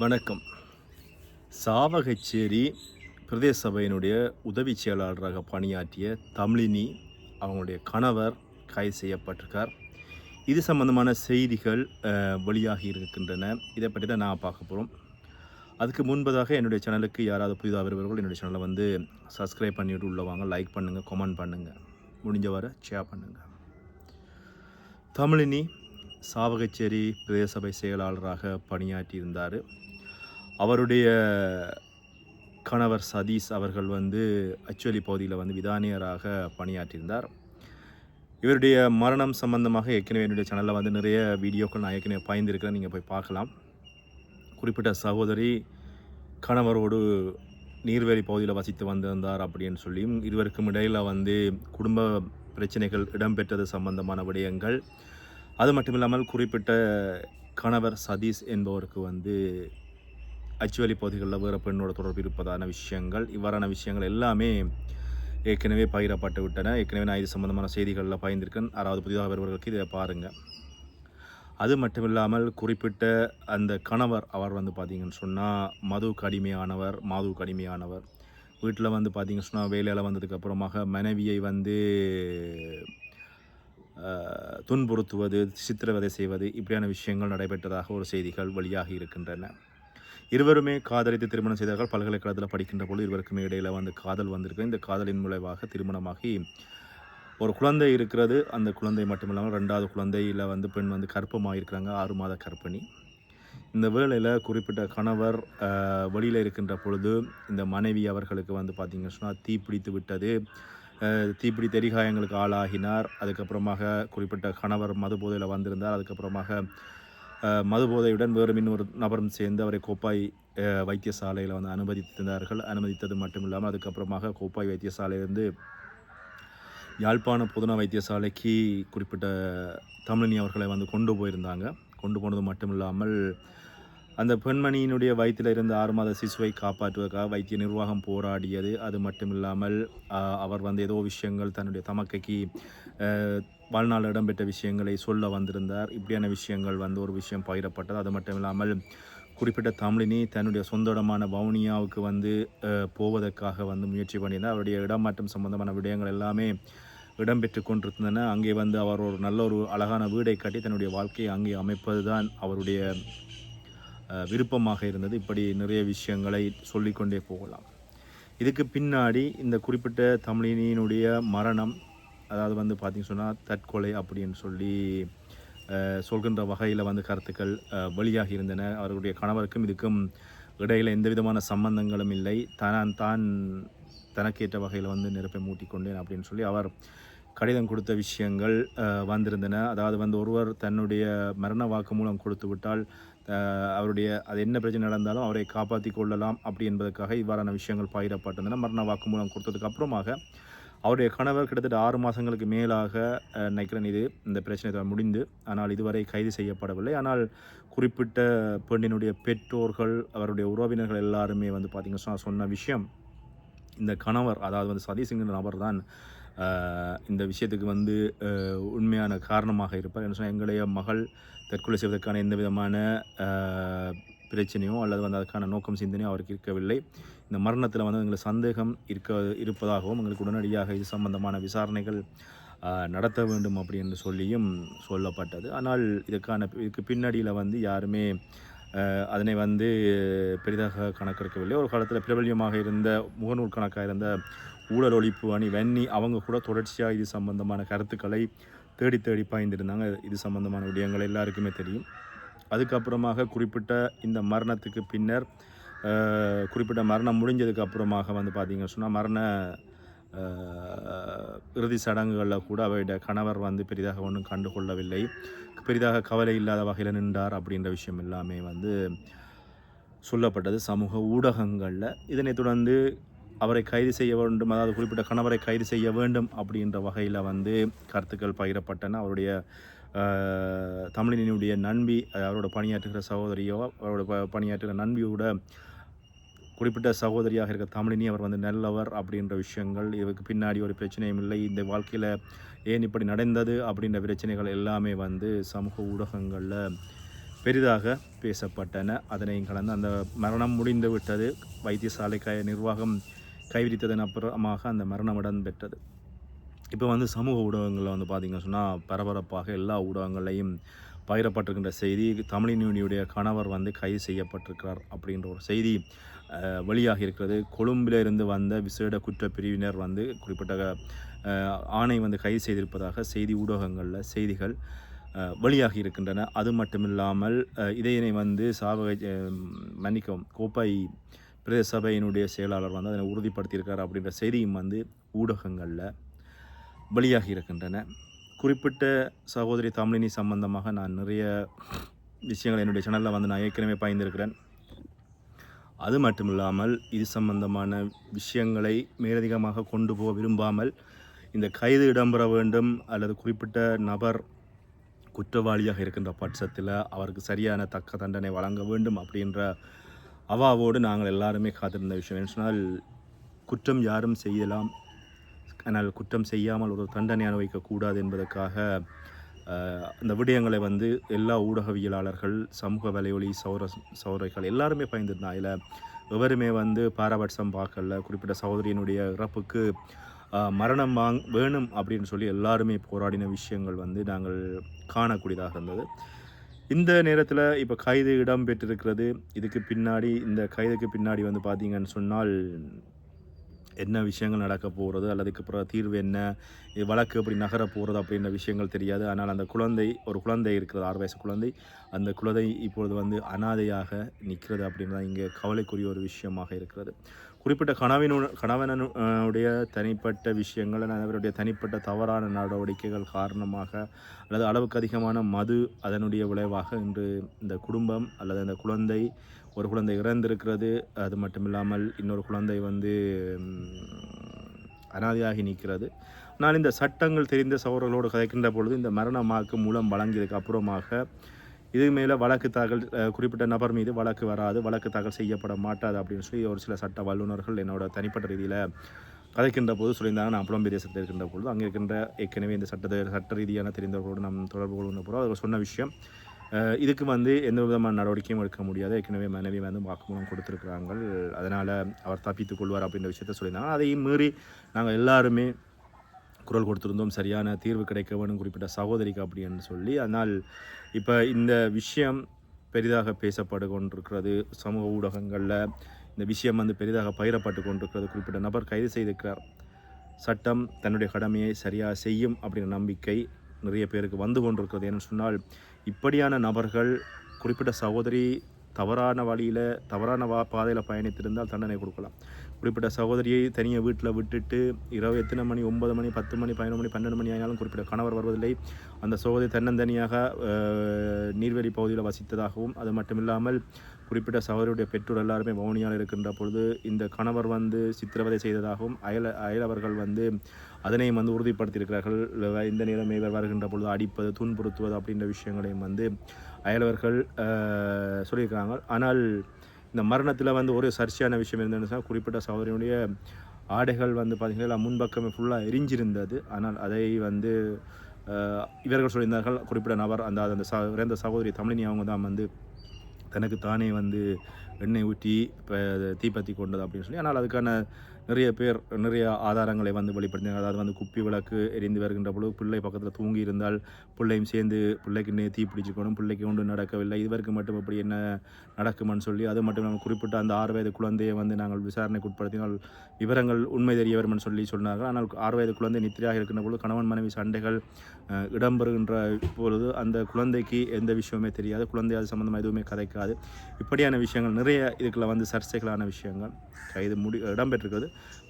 வணக்கம். சாவகச்சேரி பிரதேச சபையினுடைய உதவி செயலாளராக பணியாற்றிய தமிழினி அவங்களுடைய கணவர் கைது செய்யப்பட்டிருக்கார். இது சம்பந்தமான செய்திகள் வெளியாகி இருக்கின்றன. இதை பற்றி தான் நான் பார்க்க போகிறோம் அதுக்கு முன்பதாக என்னுடைய சேனலுக்கு யாராவது புதிதாக வருபவர்கள் என்னுடைய சேனலை வந்து சப்ஸ்கிரைப் பண்ணிவிட்டு உள்ள வாங்க லைக் பண்ணுங்கள் கமெண்ட் பண்ணுங்கள் முடிஞ்சவரை ஷேர் பண்ணுங்கள் தமிழினி சாவகச்சேரி பிரதேச சபை செயலாளராக பணியாற்றியிருந்தார். அவருடைய கணவர் சதீஷ் அவர்கள் வந்து அச்சுவலி பகுதியில் வந்து விதானியராக பணியாற்றியிருந்தார். இவருடைய மரணம் சம்பந்தமாக ஏற்கனவே என்னுடைய சேனலில் வந்து நிறைய வீடியோக்கள் நான் ஏற்கனவே பயந்துருக்கிறேன் நீங்கள் போய் பார்க்கலாம். குறிப்பிட்ட சகோதரி கணவரோடு நீர்வேலி பகுதியில் வசித்து வந்திருந்தார் அப்படின்னு சொல்லியும் இருவருக்கும் இடையில் வந்து குடும்ப பிரச்சனைகள் இடம்பெற்றது சம்பந்தமான விடயங்கள் அது மட்டும் இல்லாமல் குறிப்பிட்ட கணவர் சதீஷ் என்பவருக்கு வந்து அச்சுவலி பகுதிகளில் வேறு பெண்ணோட தொடர்பு இருப்பதான விஷயங்கள் இவ்வாறான விஷயங்கள் எல்லாமே ஏற்கனவே பகிரப்பட்டு விட்டன. ஏற்கனவே நான் இது சம்பந்தமான செய்திகளில் பயந்திருக்கேன் யாராவது புதிதாக வருபவர்களுக்கு இதை பாருங்கள் அது மட்டும் இல்லாமல் குறிப்பிட்ட அந்த கணவர் அவர் வந்து பார்த்தீங்கன்னு சொன்னால் மது கடுமையானவர் மாது கடுமையானவர். வீட்டில் வந்து பார்த்தீங்கன்னு சொன்னால் வேலையில் வந்ததுக்கப்புறமாக மனைவியை வந்து துன்புறுத்துவது சித்திரவதை செய்வது இப்படியான விஷயங்கள் நடைபெற்றதாக ஒரு செய்திகள் வெளியாகி இருக்கின்றன. இருவருமே காதலித்து திருமணம் செய்தார்கள். பல்கலைக்கழகத்தில் படிக்கின்ற பொழுது இருவருக்குமே இடையில் வந்து காதல் வந்திருக்கு. இந்த காதலின் மூலமாக திருமணமாகி ஒரு குழந்தை இருக்கிறது. அந்த குழந்தை மட்டுமில்லாமல் ரெண்டாவது குழந்தையில் வந்து பெண் வந்து கர்ப்பமாக இருக்கிறாங்க. ஆறு மாத கர்ப்பிணி. இந்த வேளையில் குறிப்பிட்ட கணவர் வெளியில் இருக்கின்ற பொழுது இந்த மனைவி அவர்களுக்கு வந்து பார்த்திங்கன்னு சொன்னால் தீப்பிடித்து விட்டது. தீப்பிடி தெரிகாயங்களுக்கு ஆளாகினார். அதுக்கப்புறமாக குறிப்பிட்ட கணவர் மது போதையில் வந்திருந்தார். அதுக்கப்புறமாக மதுபோதையுடன் மது போதையுடன் வேறு இன்னொரு நபரும் சேர்ந்து அவரை கோப்பாய் வைத்தியசாலையில் வந்து அனுமதித்திருந்தார்கள் அனுமதித்தது மட்டும் இல்லாமல் அதுக்கப்புறமாக கோப்பாய் வைத்தியசாலையிலிருந்து யாழ்ப்பாண பொதுநா வைத்தியசாலைக்கு குறிப்பிட்ட தமிழினி அவர்களை வந்து கொண்டு போயிருந்தாங்க. கொண்டு போனது மட்டும் இல்லாமல் அந்த பெண்மணியினுடைய வயிற்றில் இருந்த ஆறு மாத சிசுவை காப்பாற்றுவதற்காக வைத்திய நிர்வாகம் போராடியது. அது மட்டும் இல்லாமல் அவர் வந்து ஏதோ விஷயங்கள் தன்னுடைய தமக்கைக்கு வாழ்நாள் இடம்பெற்ற விஷயங்களை சொல்ல வந்திருந்தார். இப்படியான விஷயங்கள் வந்து ஒரு விஷயம் பகிரப்பட்டது. அது மட்டும் இல்லாமல் குறிப்பிட்ட தமிழினி தன்னுடைய சொந்த இடமான வவுனியாவுக்கு வந்து போவதற்காக வந்து முயற்சி பண்ணியிருந்தார். அவருடைய இடமாற்றம் சம்பந்தமான விடயங்கள் எல்லாமே இடம்பெற்று கொண்டிருந்தன. அங்கே வந்து அவர் ஒரு நல்ல ஒரு அழகான வீடை கட்டி தன்னுடைய வாழ்க்கையை அங்கே அமைப்பது தான் அவருடைய விருப்பமாக இருந்தது. இப்படி நிறைய விஷயங்களை சொல்லிக்கொண்டே போகலாம். இதுக்கு பின்னாடி இந்த குறிப்பிட்ட தமிழினியினுடைய மரணம் அதாவது வந்து பார்த்திங்க சொன்னால் தற்கொலை அப்படின்னு சொல்லி சொல்கின்ற வகையில் வந்து கருத்துக்கள் வெளியாகி இருந்தன. அவர்களுடைய கணவருக்கும் இதுக்கும் இடையில் எந்த விதமான சம்பந்தங்களும் இல்லை. தான் தான் தனக்கேற்ற வகையில் வந்து நெருப்பை மூட்டிக்கொண்டேன் அப்படின்னு சொல்லி அவர் கடிதம் கொடுத்த விஷயங்கள் வந்திருந்தன. அதாவது வந்து ஒருவர் தன்னுடைய மரண வாக்குமூலம் கொடுத்து விட்டால் அவருடைய அது என்ன பிரச்சனை நடந்தாலும் அவரை காப்பாற்றி கொள்ளலாம் அப்படி என்பதற்காக இவ்வாறான விஷயங்கள் பகிரப்பட்டிருந்தன. மரண வாக்குமூலம் கொடுத்ததுக்கு அப்புறமாக அவருடைய கணவர் கிட்டத்தட்ட ஆறு மாதங்களுக்கு மேலாக அஹ், நினைக்கிறேன் இது இந்த பிரச்சனை முடிந்து ஆனால் இதுவரை கைது செய்யப்படவில்லை. ஆனால் குறிப்பிட்ட பெண்ணினுடைய பெற்றோர்கள் அவருடைய உறவினர்கள் எல்லாருமே வந்து பார்த்திங்கன்னா சொன்ன- விஷயம் இந்த கணவர் அதாவது வந்து சதீஷ்ங்கிற நபர் தான் இந்த விஷயத்துக்கு வந்து உண்மையான காரணமாக இருப்பார். என்ன சொன்னால் எங்களுடைய மகள் தற்கொலை செய்வதற்கான எந்த விதமான பிரச்சனையோ அல்லது வந்து அதுக்கான நோக்கம் சிந்தனையோ அவருக்கு இருக்கவில்லை. இந்த மரணத்தில் வந்து எங்களுக்கு சந்தேகம் இருக்க இருப்பதாகவும் எங்களுக்கு உடனடியாக இது சம்பந்தமான விசாரணைகள் நடத்த வேண்டும் அப்படி என்று சொல்லியும் சொல்லப்பட்டது. ஆனால் இதுக்கான இதுக்கு பின்னடியில் வந்து யாருமே அதனை வந்து பெரிதாக கணக்கெடுக்கவில்லை. ஒரு காலத்தில் பிரபல்யமாக இருந்த முகநூல் கணக்காக இருந்த ஊழல் ஒழிப்பு அணி வன்னி அவங்க கூட தொடர்ச்சியாக இது சம்பந்தமான கருத்துக்களை தேடி தேடி பாய்ந்திருந்தாங்க. இது சம்பந்தமான விடயங்கள் எல்லாருக்குமே தெரியும். அதுக்கப்புறமாக குறிப்பிட்ட இந்த மரணத்துக்கு பின்னர் குறிப்பிட்ட மரணம் முடிஞ்சதுக்கு அப்புறமாக வந்து பார்த்தீங்கன்னு சொன்னால் மரண இறுதி சடங்குகளில் கூட அவருடைய கணவர் வந்து பெரிதாக ஒன்றும் கண்டுகொள்ளவில்லை. பெரிதாக கவலை இல்லாத வகையில் நின்றார் அப்படின்ற விஷயம் எல்லாமே வந்து சொல்லப்பட்டது சமூக ஊடகங்களில். இதனைத் தொடர்ந்து அவரை கைது செய்ய வேண்டும் அதாவது குறிப்பிட்ட கணவரை கைது செய்ய வேண்டும் அப்படின்ற வகையில் வந்து கருத்துக்கள் பகிரப்பட்டன. அவருடைய தமிழினுடைய நண்பி அவரோட பணியாற்றுகிற சகோதரியோ அவரோட ப- பணியாற்றுகிற நண்பியோட குறிப்பிட்ட சகோதரியாக இருக்க தமிழினி அவர் வந்து நல்லவர் அப்படின்ற விஷயங்கள் இதுக்கு பின்னாடி ஒரு பிரச்சனையும் இல்லை. இந்த வாழ்க்கையில் ஏன் இப்படி நடந்தது அப்படின்ற பிரச்சனைகள் எல்லாமே வந்து சமூக ஊடகங்களில் பெரிதாக பேசப்பட்டன. அதனையும் கலந்து அந்த மரணம் முடிந்து விட்டது. வைத்தியசாலை க நிர்வாகம் கைவிரித்ததன் அப்புறமாக அந்த மரணம் இடம்பெற்றது. இப்போ வந்து சமூக ஊடகங்களில் வந்து பார்த்திங்கன்னு சொன்னால் பரபரப்பாக எல்லா ஊடகங்களையும் பகிரப்பட்டிருக்கின்ற செய்தி தமிழினியுடைய கணவர் வந்து கைது செய்யப்பட்டிருக்கிறார் அப்படின்ற ஒரு செய்தி அஹ், வெளியாகி இருக்கிறது. கொழும்பிலிருந்து வந்த விசேட குற்றப்பிரிவினர் வந்து குறிப்பிட்ட ஆணை வந்து கைது செய்திருப்பதாக செய்தி ஊடகங்களில் செய்திகள் அஹ், வெளியாகி இருக்கின்றன. அது மட்டுமில்லாமல் இல்லாமல் இதனை வந்து சாவகை மன்னிக்கவும் கோப்பை பிரதேச சபையினுடைய செயலாளர் வந்து அதனை உறுதிப்படுத்தியிருக்கார் அப்படின்ற செய்தியும் வந்து ஊடகங்களில் வெளியாகி இருக்கின்றன. குறிப்பிட்ட சகோதரி தமிழினி சம்பந்தமாக நான் நிறைய விஷயங்கள் என்னுடைய சேனலில் வந்து நான் ஏற்கனவே பயந்திருக்கிறேன் அது மட்டும் இல்லாமல் இது சம்பந்தமான விஷயங்களை மேலதிகமாக கொண்டு போக விரும்பாமல் இந்த கைது இடம்பெற வேண்டும் அல்லது குறிப்பிட்ட நபர் குற்றவாளியாக இருக்கின்ற பட்சத்தில் அவருக்கு சரியான தக்க தண்டனை வழங்க வேண்டும் அப்படின்ற அவாவோடு நாங்கள் எல்லாருமே காத்திருந்த விஷயம் என்ன சொன்னால் குற்றம் யாரும் செய்யலாம் ஆனால் குற்றம் செய்யாமல் ஒரு தண்டனை அனுபவிக்கக்கூடாது என்பதற்காக அந்த விடயங்களை வந்து எல்லா ஊடகவியலாளர்கள் சமூக வலையொலி சௌர சௌரைகள் எல்லாருமே பயந்துருந்தாங்க அதில் எவருமே வந்து பாரபட்சம் பார்க்கல குறிப்பிட்ட சகோதரியினுடைய இறப்புக்கு மரணம் வாங் வேணும் அப்படின்னு சொல்லி எல்லாருமே போராடின விஷயங்கள் வந்து நாங்கள் காணக்கூடியதாக இருந்தது. இந்த நேரத்தில் இப்போ கைது இடம்பெற்றிருக்கிறது. இதுக்கு பின்னாடி இந்த கைதுக்கு பின்னாடி வந்து பார்த்தீங்கன்னு சொன்னால் என்ன விஷயங்கள் நடக்க போகிறது அல்லதுக்கு அப்புறம் தீர்வு என்ன? வழக்கு எப்படி நகர போகிறது அப்படின்ற விஷயங்கள் தெரியாது. ஆனால் அந்த குழந்தை ஒரு குழந்தை இருக்கிறது ஆறு வயசு குழந்தை. அந்த குழந்தை இப்பொழுது வந்து அனாதையாக நிற்கிறது அப்படின்றது இங்கே கவலைக்குரிய ஒரு விஷயமாக இருக்கிறது. குறிப்பிட்ட கணவனு கணவனுடைய தனிப்பட்ட விஷயங்கள் அல்லது அவருடைய தனிப்பட்ட தவறான நடவடிக்கைகள் காரணமாக அல்லது அளவுக்கு அதிகமான மது அதனுடைய விளைவாக இன்று இந்த குடும்பம் அல்லது அந்த குழந்தை ஒரு குழந்தை இறந்திருக்கிறது. அது மட்டும் இல்லாமல் இன்னொரு குழந்தை வந்து அனாதையாகி நிற்கிறது. நான் இந்த சட்டங்கள் தெரிந்த சகோதரர்களோடு கதைக்கின்ற பொழுது இந்த மரணமாக்கு மூலம் வழங்கியதுக்கு அப்புறமாக இது மேலே வழக்கு தாக்கல் குறிப்பிட்ட நபர் மீது வழக்கு வராது வழக்கு தாக்கல் செய்யப்பட மாட்டாது அப்படின்னு சொல்லி ஒரு சில சட்ட வல்லுநர்கள் என்னோட தனிப்பட்ட ரீதியில் கதைக்கின்ற போது சொல்லியிருந்தாங்க. நான் புலம்பிரதேசத்தில் இருக்கின்ற பொழுது அங்கே இருக்கின்ற ஏற்கனவே இந்த சட்ட சட்ட ரீதியான தெரிந்தவர்களோடு நாம் தொடர்பு கொள்கின்ற போது அவர் சொன்ன விஷயம் இதுக்கு வந்து எந்த விதமான நடவடிக்கையும் எடுக்க முடியாது. ஏற்கனவே மனைவி வந்து வாக்குமூலம் கொடுத்துருக்குறாங்க அதனால் அவர் தப்பித்துக் கொள்வார் அப்படின்ற விஷயத்த சொல்லியிருந்தாங்க. அதையும் மீறி நாங்கள் எல்லாருமே குரல் கொடுத்திருந்தோம் சரியான தீர்வு கிடைக்க வேணும் குறிப்பிட்ட சகோதரிக்கு அப்படின்னு சொல்லி. ஆனால் இப்போ இந்த விஷயம் பெரிதாக பேசப்பட்டு கொண்டிருக்கிறது. சமூக ஊடகங்களில் இந்த விஷயம் வந்து பெரிதாக பயிரப்பட்டு கொண்டிருக்கிறது. குறிப்பிட்ட நபர் கைது செய்திருக்கிறார். சட்டம் தன்னுடைய கடமையை சரியாக செய்யும் அப்படிங்கிற நம்பிக்கை நிறைய பேருக்கு வந்து கொண்டிருக்கிறது. ஏன்னு சொன்னால் இப்படியான நபர்கள் குறிப்பிட்ட சகோதரி தவறான வழியில் தவறான வா பாதையில் பயணித்திருந்தால் தண்டனை கொடுக்கலாம். குறிப்பிட்ட சகோதரியை தனியாக வீட்டில் விட்டுட்டு இரவு எத்தனை மணி? ஒன்பது மணி பத்து மணி பதினொரு மணி பன்னெண்டு மணி ஆனாலும் குறிப்பிட்ட கணவர் வருவதில்லை. அந்த சகோதரி தன்னந்தனியாக நீர்வெளி பகுதியில் வசித்ததாகவும் அது மட்டுமில்லாமல் குறிப்பிட்ட சகோதரியுடைய பெற்றோர் எல்லாருமே வவுனியால் இருக்கின்ற பொழுது இந்த கணவர் வந்து சித்திரவதை செய்ததாகவும் அயல அயலவர்கள் வந்து அதனையும் வந்து உறுதிப்படுத்தியிருக்கிறார்கள். இந்த நேரம் இவர் வருகின்ற பொழுது அடிப்பது துன்புறுத்துவது அப்படின்ற விஷயங்களையும் வந்து அயலவர்கள் சொல்லியிருக்கிறாங்க. ஆனால் இந்த மரணத்தில் வந்து ஒரு சர்ச்சையான விஷயம் என்னன்னு குறிப்பிட்ட சகோதரியுடைய ஆடைகள் வந்து பார்த்திங்கன்னா முன்பக்கமே ஃபுல்லாக எரிஞ்சிருந்தது. ஆனால் அதை வந்து இவர்கள் சொல்லியிருந்தார்கள் குறிப்பிட்ட நபர் அந்த அந்த ச இறந்த சகோதரி தமிழினி அவங்க தான் வந்து தனக்கு தானே வந்து எண்ணெய் ஊற்றி இப்போ தீப்பற்றி கொண்டது அப்படின்னு சொல்லி. ஆனால் அதுக்கான நிறைய பேர் நிறைய ஆதாரங்களை வந்து வெளிப்படுத்தினார் அதாவது வந்து குப்பி விளக்கு எரிந்து வருகின்ற பொழுது பிள்ளை பக்கத்தில் தூங்கி இருந்தால் பிள்ளையும் சேர்ந்து பிள்ளைக்கு நே தீ பிடிச்சிக்கணும் பிள்ளைக்கு ஒன்று நடக்கவில்லை. இதுவரைக்கும் மட்டும் இப்படி என்ன நடக்குமான்னு சொல்லி அது மட்டும் நம்ம குறிப்பிட்ட அந்த ஆறு வயது குழந்தையை வந்து நாங்கள் விசாரணைக்கு உட்படுத்தினால் விவரங்கள் உண்மை தெரிய வரும்னு சொல்லி சொன்னார்கள். ஆனால் ஆறு வயது குழந்தை நித்திரையாக இருக்கின்ற பொழுது கணவன் மனைவி சண்டைகள் இடம்பெறுகின்ற பொழுது அந்த குழந்தைக்கு எந்த விஷயமே தெரியாது. குழந்தை அது சம்மந்தமாக எதுவுமே கதைக்காது. இப்படியான விஷயங்கள் நிறைய நிறைய இதுக்குள்ள வந்து சர்ச்சைகளான விஷயங்கள். கைது முடி இடம்பெற்றிருக்கிறது.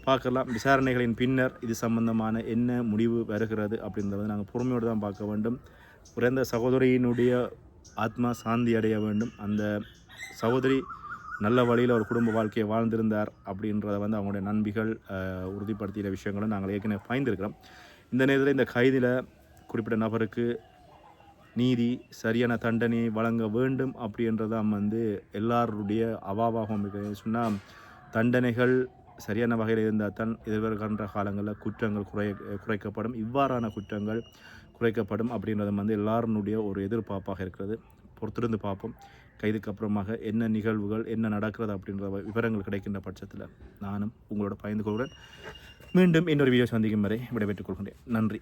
பார்க்கலாம். விசாரணைகளின் பின்னர் இது சம்பந்தமான என்ன முடிவு வருகிறது அப்படின்றத நாங்கள் பொறுமையோடு தான் பார்க்க வேண்டும். பிறந்த சகோதரியினுடைய ஆத்மா சாந்தி அடைய வேண்டும். அந்த சகோதரி நல்ல வழியில் ஒரு குடும்ப வாழ்க்கையை வாழ்ந்திருந்தார் அப்படின்றத வந்து அவங்களுடைய நண்பிகள் உறுதிப்படுத்திய விஷயங்களும் நாங்கள் ஏற்கனவே பயந்துருக்கிறோம். இந்த நேரத்தில் இந்த கைதில் குறிப்பிட்ட நபருக்கு நீதி சரியான தண்டனை வழங்க வேண்டும் அப்படின்றதான் வந்து எல்லாருடைய அவாவாகவும் சொன்னால் தண்டனைகள் சரியான வகையில் இருந்தால் தான் எதிர்வருகின்ற காலங்களில் குற்றங்கள் குறை குறைக்கப்படும். இவ்வாறான குற்றங்கள் குறைக்கப்படும் அப்படின்றது வந்து எல்லாருடைய ஒரு எதிர்பார்ப்பாக இருக்கிறது. பொறுத்திருந்து பார்ப்போம். கைதுக்கு அப்புறமாக என்ன நிகழ்வுகள் என்ன நடக்கிறது அப்படின்ற விவரங்கள் கிடைக்கின்ற பட்சத்தில் நானும் உங்களோட பயந்து கொள்கிறேன். மீண்டும் இன்னொரு வீடியோ சந்திக்கும் வரை விடைபெற்றுக் கொள்கின்றேன். நன்றி.